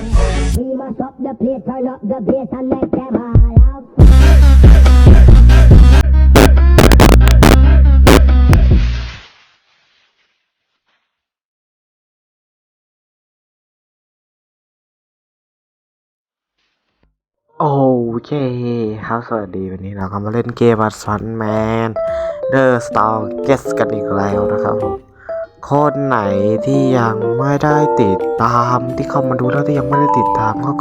We must up the place, turn up the bass and let them all out. โอเคครับสวัสดีวันนี้เราก็มาเล่นเกม a ันแมนเดอร์สตาร์เกสกันอีกแล้วนะครับผม คนไหนที่ยังไม่ได้ติดตามที่เข้ามาดูแล้วที่ยังไม่ได้ติดตามก็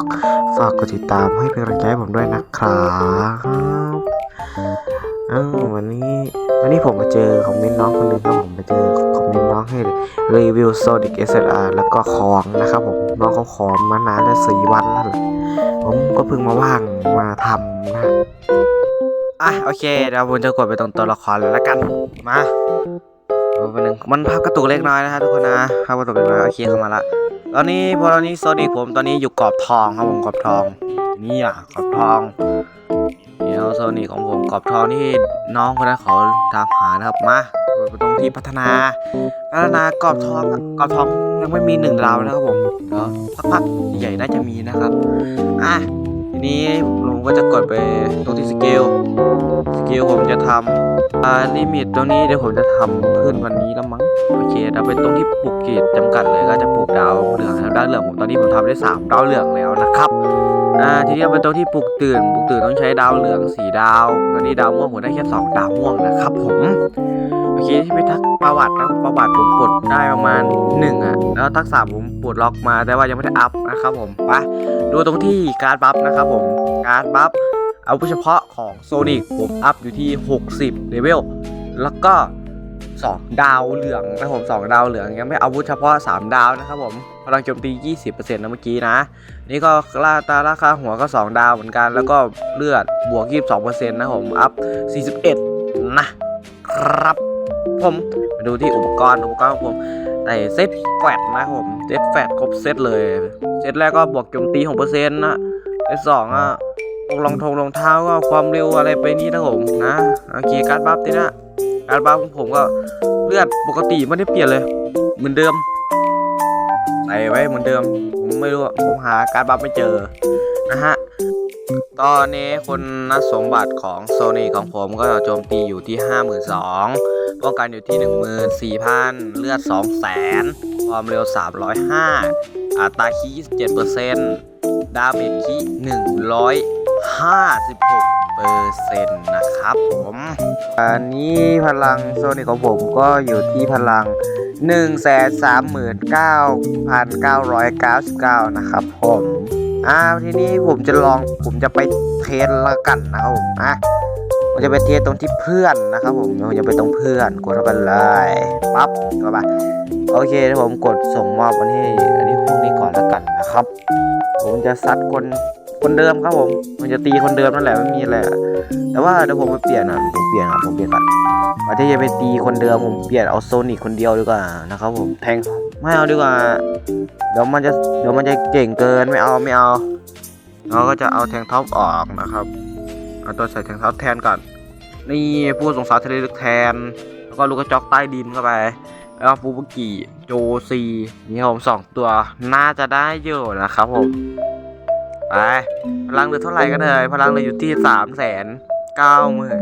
ฝากกดติดตามให้เป็นกำลังใจผมด้วยนะครับอาวันนี้วันนี้ผมมาเจอคอมเมนต์น้องคนหนึงครับผมมาเจอคอมเมนต์น้องให้รีวิว Sonic SLR แล้วก็ของนะครับผมน้องเขาขอมานานแล้วสี่วันแล้วแหละผมก็เพิ่งมาว่างมาทำนะอะโอเคเดี๋ยวผมจะกดไปตรงตัวละครเลยละกันมา เอาไปหนึ่งมันภาพกระตุกเล็กน้อยนะฮะทุกคนนะภาพกระตุกเล็กน้อยโอเคเข้ามาละ ตอนนี้พอตอนนี้โซนิกผมตอนนี้อยู่กรอบทองครับผมกรอบทองนี่อะกรอบทองเดี๋ยวโซนิกของผมกรอบทองที่น้องคนนั้นเขาตามหานะครับมากดไปตรงที่พัฒนา พัฒนากรอบทองกรอบทองยังไม่มีหนึ่งดาวนะครับผมเดี๋ยวสักพักใหญ่น่าจะมีนะครับอะ นี้ผมก็จะกดไปตรงที่สเกลสเกลผมจะทำอ่าลิมิตตรงนี้เดี๋ยวผมจะทำเพื่อนวันนี้แล้วมั้งโอเคเราไปตรงที่ปลูกเกตจำกัดเลยก็จะปลูกดาวเหลืองแล้วดาวเหลืองผมตอนนี้ผมทำได้สามดาวเหลืองแล้วนะครับ อ่าทีนี้เราไปตรงที่ปลูกตื่นปลูกตื่นต้องใช้ดาวเหลืองสี่ดาวตอนนี้ดาวม่วงผมได้แค่สองดาวม่วงนะครับผมโอเคที่ไปทักประวัตินะประวัติผมปลดได้ประมาณหนึ่งอะแล้วทักษะผมปลดล็อกมาแต่ว่ายังไม่ได้อัพนะครับผมไปดูตรงที่การบัฟนะครับผมการบัฟเอาเฉพาะของโซนิกผมอัพอยู่ที่ 60เลเวลแล้วก็ 2 ดาวเหลืองนะผม2ดาวเหลืองยังไม่อาวุธเฉพาะ 3 ดาวนะครับผมพลังโจมตี 20%นะเมื่อกี้นะ นี่ก็ราตาราคาหัวก็ 2 ดาวเหมือนกันแล้วก็เลือดบวก 22%นะผมอัพ 41 นะครับ ผมมาดูที่อุปกรณ์อุปกรณ์ของผมใส่เซตแฟตนะผมเซตแฟตครบเซตเลยเซตแรกก็บวกโจมตีของเปอร์เซ็นต์นะเซตสองอะรองทงรองเท้าก็ความเร็วอะไรไปนี่นะผมนะโอเคการดบัฟที่นะ การบัฟของผมก็เลือดปกติไม่ได้เปลี่ยนเลย เหมือนเดิมใส่ไว้เหมือนเดิม ผมไม่รู้ผมหาการบัฟไม่เจอนะฮะตอนนี้คุณสมบัติของโซนีของผมก็โจมตีอยู่ที่ 52,000ป้องกันอยู่ที่ 14,000 เลือด 200,000 ความเร็ว 305 อัตราคี27%ดาเมจคี156 เปอร์เซ็นต์นะครับผมอันนี้พลังโซนิกของผมก็อยู่ที่พลัง 139,999 นะครับผมอ่าทีนี้ผมจะลองผมจะไปเทสละกันนะครับผมอะผมจะไปเทสตรงที่เพื่อนนะครับผมผมจะไปตรงเพื่อนกดเข้าไปเลยปั๊บเข้าไปโอเคผมกดส่งมอบอันนี้อันนี้พวกนี้ก่ กันนะครับ ผมจะซัดคนคนเดิมครับผมผมจะตีคนเดิมนั่นแหละไม่มีอะไรแต่ว่าเดี๋ยวผมไปเปลี่ยนอะผมเปลี่ยนอะผมเปลี่ยนก่อนก่อนที่จะไปตีคนเดิมผมเปลี่ยนเอาโซนิกคนเดียวดีกว่านะครับผมแทงไม่เอาดีกว่า เดี๋ยวมันจะเดี๋ยวมันจะเก่งเกินไม่เอาไม่เอาเราก็จะเอาแทงท็อปออกนะครับเอาตัวใส่แทงท็อปแทนก่อนนี่ผู้สงสารทะเลลึกแทน แล้วก็ลูกกระจอกใต้ดินเข้าไป แล้วฟูบุกิโจซีนี่ผมสองตัวน่าจะได้อยู่นะครับผมไปพลังเหลือเท่าไหร่กันเลยพลังเหลืออยู่ที่สามแสนเก้าหมื่น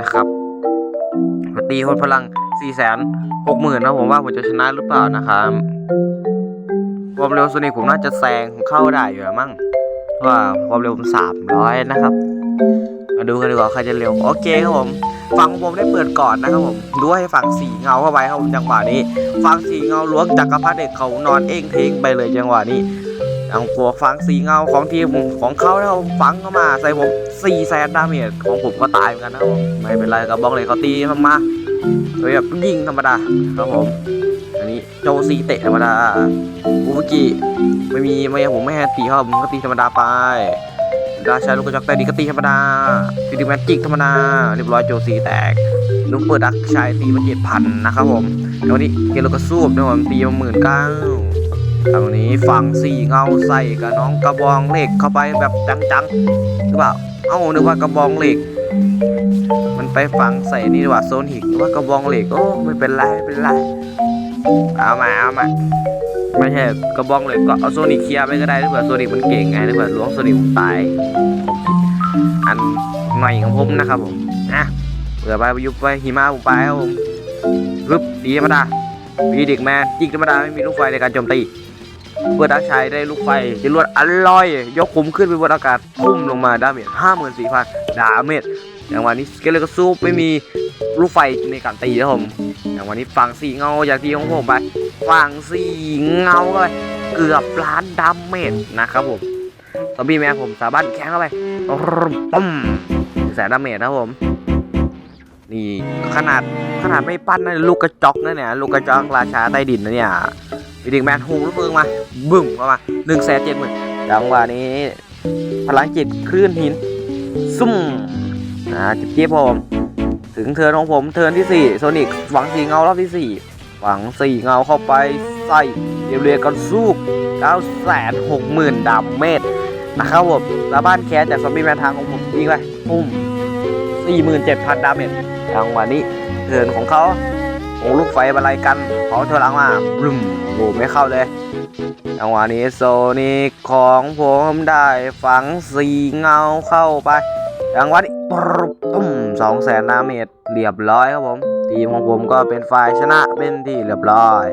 นะครับตีคนพลังสี่แสนหกหมื่นนะผมว่าผมจะชนะหรือเปล่านะครับความเร็วโซนิกผมน่าจะแซงเข้าได้อยู่แล้วมั้งว่าความเร็วผมสามร้อยนะครับ มาดูกันดีกว่าใครจะเร็ว โอเคครับผม ฝั่งผมได้เปิดก่อนนะครับผมด้วยฝั่งสีเงาเข้าไปครับผมจังหวะนี้ฝั่งสีเงาล้วงจักรพรรดิเด็กเขานอนเองเทงไปเลยจังหวะนี้ทางพวกฝังสีเงาของทีมผมของเขานะครับผมฟังเข้ามาใส่ผมสี่แสนดาเมจของผมก็ตายเหมือนกันนะครับผมไม่เป็นไรกับบองเลยเขาตีมามาโดยแบบยิงธรรมดาครับผมอันนี้โจซีเตะธรรมดาบูบุกิไม่มีไม่ผมไม่ให้ตีเขาผมก็ตีธรรมดาไป ราชาลูกกระจอกแต่ดีก็ตีธรรมดาฟิลิปแมจิกธรรมดาเรียบร้อยโจซีแตกลุงเปิดดักชายตีมาเจ็ดพันนะครับผมแล้วนี้เกลโลกระซูบนะผมตีมาหมื่นเก้าทางนี้ฝั่งสี่เงาใส่กับน้องกระบองเหล็กเข้าไปแบบจังๆหรือเปล่าเอ้านึกว่ากระบองเหล็ก มันไปฝังใส่นี่ดีกว่าโซนหิกว่ากระบองเหล็กโอ้ไม่เป็นไรไม่เป็นไรเอามาเอามา ไม่ใช่กระบองเล็กก็เอาโซนิกเคลียร์ไปก็ได้ถ้าเผื่อโซนิกมันเก่งไงถ้าเผื่อล้วงโซนิกผมตายอันใหม่ของผมนะครับผมนะเผื่อไปยุกต์ไปหิมะผมไปครับผมรึบดีธรรมดาปีเด็กแมนจิกธรรมดาไม่มีลูกไฟในการโจมตีเพื่อดักชัยได้ลูกไฟจรวดอร่อย ยกคุมขึ้นไปบนอากาศพุ่มลงมาดาเมจห้าหมื่นสี่พันดาเมจอย่างวันนี้สเกลเลกซูปไม่มีลูกไฟในการตีนะครับผมอย่างวันนี้ฝั่งสีเงาจากที่ของผมไป ฝั่งสี่เงาก็ไปเกือบล้านดาเมจนะครับผมซอมบี้แมนผมสามารถแข้งเข้าไปปุ้มแสนดาเมจนะผม นี่ขนาดขนาดไม่ปั้นนะลูกกระจอกนะเนี่ยลูกกระจอกราชาใต้ดินนะเนี่ยวิดิกแมนฮูลูกเฟืองมาบึ้มเข้ามาหนึ่งแสนเจ็ดหมื่นจังหวะนี้ พลังจิตคลื่นหิน ซุ่มอ่าจิบเจี๊ยบผม ถึงเทิร์นของผมเทิร์นที่4โซนิกหวังสีเงารอบที่4 หวังสี่เงาเข้าไปใส่เรียบเรียกันสู้9 6 0 0 0 0 ดาเมจนะครับผมแล้วบ้านแคสจากซอมบี้แมนทางของผมยิงไปปุ้ม47,000 ดาเมจจังวะนี้เทิร์นของเขาโอ้ลูกไฟอะไรกันเขาเธอหลังมาบลุมโอ้ไม่เข้าเลยจังหวะนี้โซนิกของผมได้ฝังสีเงาเข้าไปจังหวะนี้ปรุบตุ้มสองแสนดาเมจเรียบร้อยครับผม ทีมของผมก็เป็นฝ่ายชนะเป็นที่เรียบร้อย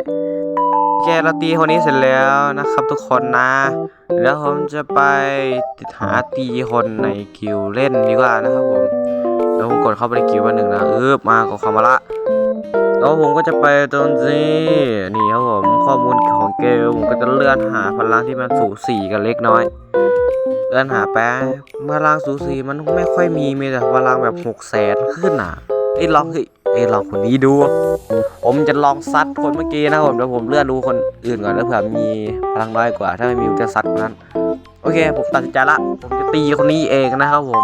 แกเราตีคนนี้เสร็จแล้วนะครับทุกคนนะ แล้วผมจะไปติดหาตีคนในกิวเล่นดีกว่านะครับผมแล้วผมกดเข้าไปในกิววันหนึ่งนะเออมากดเข้ามาละแล้วผมก็จะไปตรงนี้นี่ครับผมข้อมูลของเกมผมก็จะเลื่อนหาพลังที่มันสูสีกันเล็กน้อยเลื่อนหาแป๊บพลังสูสีมันไม่ค่อยมีมีแต่พลังแบบหกแสนขึ้นอะไอ้ยลองเฮ้ย ไอ้ยลองคนนี้ดู ผมจะลองซัดคนเมื่อกี้นะครับผมเดี๋ยวผมเลื่อนดูคนอื่นก่อนแล้วเผื่อมีพลังน้อยกว่า ถ้าไม่มีจะซัดคนนั้น โอเค ผมตัดสินใจละ ผมจะตีคนนี้เองนะครับผม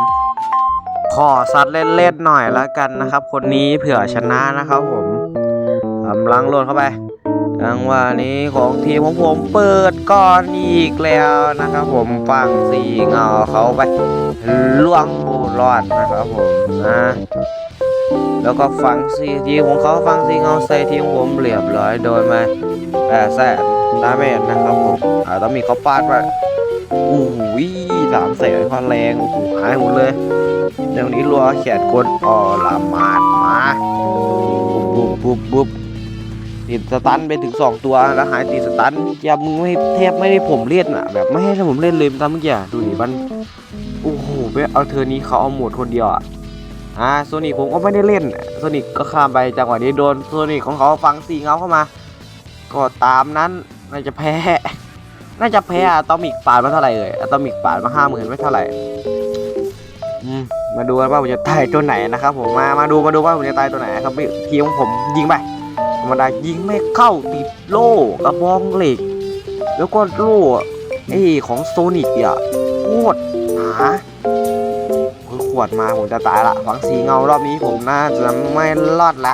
ขอซัดเล่นๆหน่อยและกันนะครับ คนนี้เผื่อชนะนะครับผมกำลังโหลดเข้าไปจังหวะนี้ของทีมของผมเปิดก่อนอีกแล้วนะครับผมฝั่งสีเงาเขาไปล่วงบูรอดนะครับผมนะ แล้วก็ฝั่งสีทีของเขาฝั่งสีเงาใส่ทีของผมเรียบร้อยโดยมาแปดแสนดาเมจนะครับผมอ่าต้องมีเขาปาดไปโอ้โหสามแสนคอนแรงโอ้โหหายหมดเลยเดี๋ยวนี้รัวแขนกดออละมาดมาปุ๊บปุ๊บปุ๊บติดสตันไปถึงสองตัวแล้วหายติดสตันอย่ามึงไม่แทบไม่ได้ผมเล่นอะ แบบไม่ให้ผมเล่นเลยตามเมื่อกี้อดูดิมันโอ้โหไปเอาเธอนี้เขาเอาหมดคนเดียวอะ อ่าโซนิกผมก็ไม่ได้เล่นโซนิกก็ข้ามไปจังหวะนี้โดนโซนิกของเขาฟังสีเงาเข้ามา ก็ตามนั้นน่าจะแพ้น่าจะแพ้อะตอมิกปาดมาเท่าไหร่เอ่ยอะตอมิกปาดมาห้าหมื่นไม่เท่าไหร่อืมมาดูกันว่าผมจะตายตัวไหนนะครับผมมามาดูมาดูว่าผมจะตายตัวไหนครับทีมของผมยิงไปธรรมดายิงไม่เข้าติดโล่กระบองเหล็ก แล้วก็โล่ไอ้ของโซนิกอะโคตรหนา ขวดมาผมจะตายละฝังสีเงารอบนี้ผมน่าจะไม่รอดละ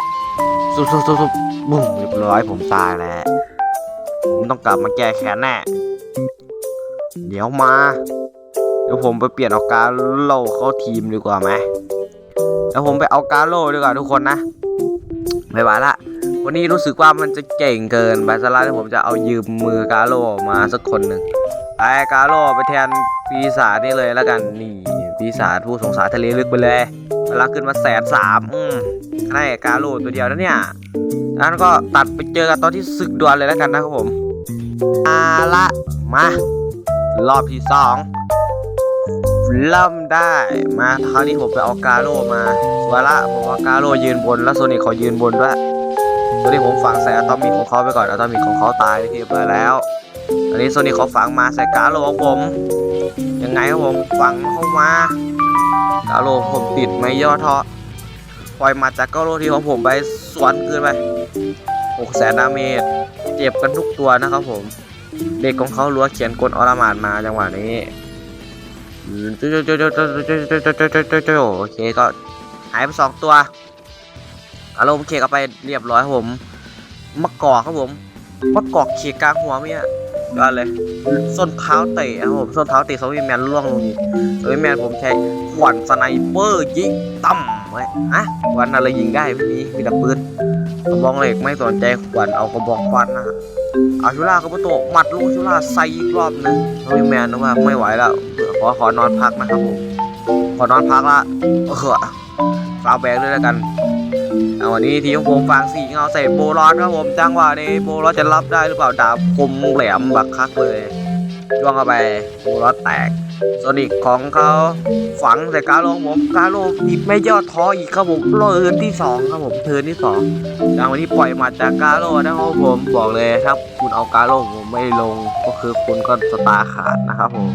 สุบสุบสุบบุ้มเรียบร้อยผมตายแล้วผมต้องกลับมาแก้แค้นแน่เดี๋ยวมา เดี๋ยวผมไปเปลี่ยนเอากาโลเข้าทีมดีกว่าไหมแล้วผมไปเอากาโลดีกว่าทุกคนนะไม่ไหวละวันนี้รู้สึกว่ามันจะเก่งเกินไปซะแล้วที่ผมจะเอายืมมือกาโลมาสักคนหนึ่งไอ้กาโลไปแทนปีศาจนี่เลยแล้วกันนี่ ปีศาจผู้สงสารทะเลลึกไปเลยพลังขึ้นมาแสนสามอืมได้กาโลตัวเดียวนะเนี่ยนั้นก็ตัดไปเจอกันตอนที่ศึกดวลเลยแล้วกันนะครับผมอาละมารอบที่สองเริ่มได้มาคราวนี้ผมไปเอากาโลมาสวละผมเอากาโลยืนบนแล้วโซนิคเขายืนบนด้วยโซนิคผมฝังใส่อะตอมิกของเขาไปก่อนอะตอมิกของเขาตายที่ไปแล้ว อันนี้โซนิคเขาฝังมาใส่กาโลของผมังไงครับผมฝังเข้ามากาโลผมติดไม่ย่อท้อปล่อยมาจากกาโลที่ของผมไปสวนคืนไปหกแสนดาเมจเจ็บกันทุกตัวนะครับผม เด็กของเขาลัวเขียนกลอรหมานมาจังหวะนี้โอเคก็หายไปสองตัวอารมณ์เคกเอาไปเรียบร้อยครับผมมะกอกครับผมมะกอกเคกกลางหัวเมีย ก็เลย ส้นเท้าเตะครับผมส้นเท้าเตะสวิมแมนล่วงลงนี่สวิมแมนผมใช้ขวานสไนเปอร์ยิงตั้มไว้อะขวานอะไรยิงได้ไม่มีมีแต่ปืนกระบองเหล็กไม่สนใจขวานเอากระบองฟันนะฮะอาชูล่าก็มาโตหมัดลูกชูล่าใส่อีกรอบนึงโอ้ยแมนนะว่าไม่ไหวแล้วขอขอนอนพักนะครับผมขอนอนพักละเออฟาวแบกด้วยแล้วกัน เอาวันนี้ทีของผมฟางสีเงาใส่โบลอดครับผมจังหวะนี้โบลอดจะรับได้หรือเปล่าดาบคมแหลมบักคักเลยจ้วงเข้าไปโบลอดแตกโซนิกของเขาฝังใส่กาโลของผมกาโลอีกไม่ย่อท้ออีกครับผมเทินที่สองครับผมเทินที่สองจังวันนี้ปล่อยมาจากกาโร่นะครับผมบอกเลยถ้าคุณเอากาโร่ผมไม่ลงก็คือคุณก็สตาร์ขาดนะครับผม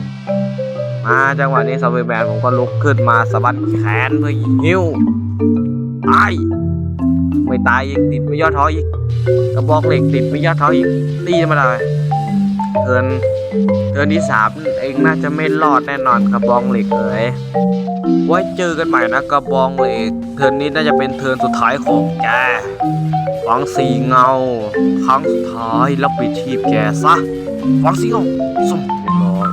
มาจังหวะนี้ซาเวแมนผมก็ลุกขึ้นมาสะบัดแขนเพื่อหิ้วตาย ไม่ตายอีกติดไม่ย่อท้ออีกกระบอกเหล็กติดไม่ย่อท้ออีกตีมาเลยเทิร์นเทิร์นที่สามเองน่าจะไม่รอดแน่นอนกระบองเหล็กเลยไว้เจอกันใหม่นะกระบองเหล็กเทิร์นนี้น่าจะเป็นเทิร์นสุดท้ายของแกฟังสีเงา ครั้งสุดท้ายแล้วปิดชีพแกซะฟังสีเงาสุ่มเรียบร้อย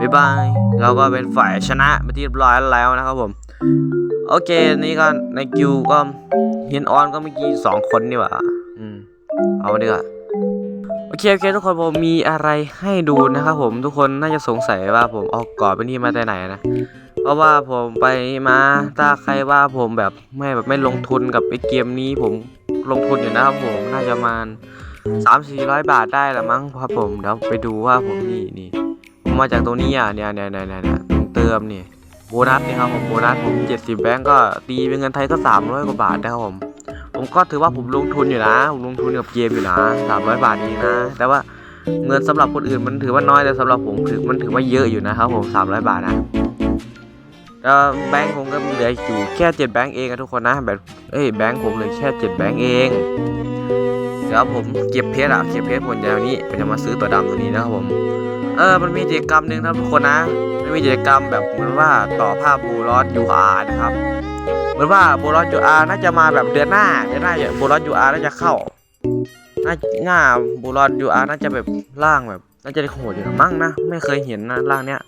บ๊ายบายเราก็เป็นฝ่ายชนะไปที่เรียบร้อยแล้วนะครับผม โอเค นี่ก็ในกิวก็ เฮียนออนก็เมื่อกี้สองคนนี่หว่าอืม เอาดีกว่าโอเคโอเคทุกคนผมมีอะไรให้ดูนะครับผมทุกคนน่าจะสงสัยว่าผมเอากรอบไปนี่มาแต่ไหนนะเพราะว่าผมไปมาถ้าใครว่าผมแบบไม่แบบไม่ลงทุนกับไอเกมนี้ผมลงทุนอยู่นะครับผมน่าจะประมาณสามสี่ร้อยบาทได้ละมั้งครับผมเดี๋ยวไปดูว่าผมนี่นี่ผมมาจากตรงนี้อะเนี่ยเนี่ยเนี่ยเนี่ยเนี่ยตรงเติมนี่ โบนัสนี่ครับผมโบนัสผมเจ็ดสิบแบงก์ก็ตีเป็นเงินไทยก็สามร้อยกว่าบาทนะครับผม ผมก็ถือว่าผมลงทุนอยู่นะ ผมลงทุนกับเกมอยู่นะสามร้อยบาทนี้นะ แต่ว่าเงินสำหรับคนอื่นมันถือว่าน้อยแต่สำหรับผมถือมันถือว่าเยอะอยู่นะครับผมสามร้อยบาทนะแบงค์ผมก็เหลืออยู่แค่เจ็ดแบงค์เองอะทุกคนนะแบบเอ้ยแบงค์ผมเหลือแค่เจ็ดแบงค์เอง เดี๋ยวผมเก็บเพชรอะเก็บเพชรผลยาวนี้ผมจะมาซื้อตัวดำตัวนี้นะครับผม เออมันมีกิจกรรมหนึ่งครับทุกคนนะมันมีกิจกรรมแบบเหมือนว่าต่อภาพบูรอสยูอาร์นะครับเหมือนว่าบูรอสยูอาร์น่าจะมาแบบเดือนหน้าเดือนหน้าอย่าบูรอสยูอาร์น่าจะเข้าน่าหน้าบูรอสยูอาร์น่าจะแบบร่างแบบน่าจะได้โหดอยู่นะมั้งนะไม่เคยเห็นนะร่างเนี้ย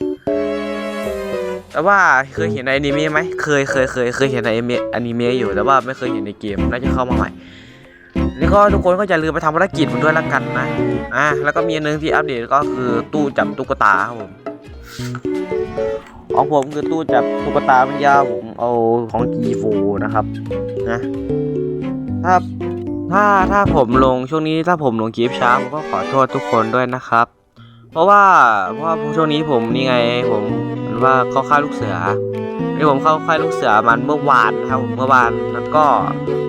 แต่ว่าเคยเห็นในอนิเมะไหมเคยเคยเคยเคยเห็นในอนิเมะอนิเมะอยู่แต่ว่าไม่เคยเห็นในเกมน่าจะเข้ามาใหม่ แล้วก็ทุกคนก็อย่าลืมไปทำภารกิจมันด้วยละกันนะ อะแล้วก็มีอันนึงที่อัปเดตก็คือตู้จับตุ๊กตาครับผมของผมคือตู้จับตุ๊กตาปัญญาผมเอาของกีโฟนะครับนะถ้าถ้าถ้าผมลงช่วงนี้ถ้าผมลงคลิปช้าผมก็ขอโทษทุกคนด้วยนะครับ เพราะว่าเพราะว่าช่วงนี้ผมนี่ไงผม ว่าเข้าค่ายลูกเสือนี่ผมเข้าค่ายลูกเสือมันเมื่อวานนะครับผมเมื่อวานแล้วก็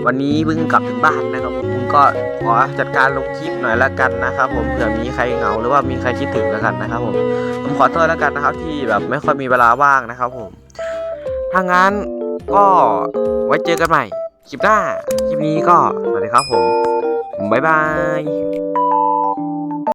วันนี้เพิ่งกลับถึงบ้านนะครับผมก็ขอจัดการลงคลิปหน่อยละกันนะครับ ผมเผื่อมีใครเหงาหรือว่ามีใครคิดถึงแล้วกันนะครับผมผมขอโทษแล้วกันนะครับที่แบบไม่ค่อยมีเวลาว่างนะครับผมถ้างั้นก็ไว้เจอกันใหม่คลิปหน้าคลิปนี้ก็สวัสดีครับผมบ๊ายบาย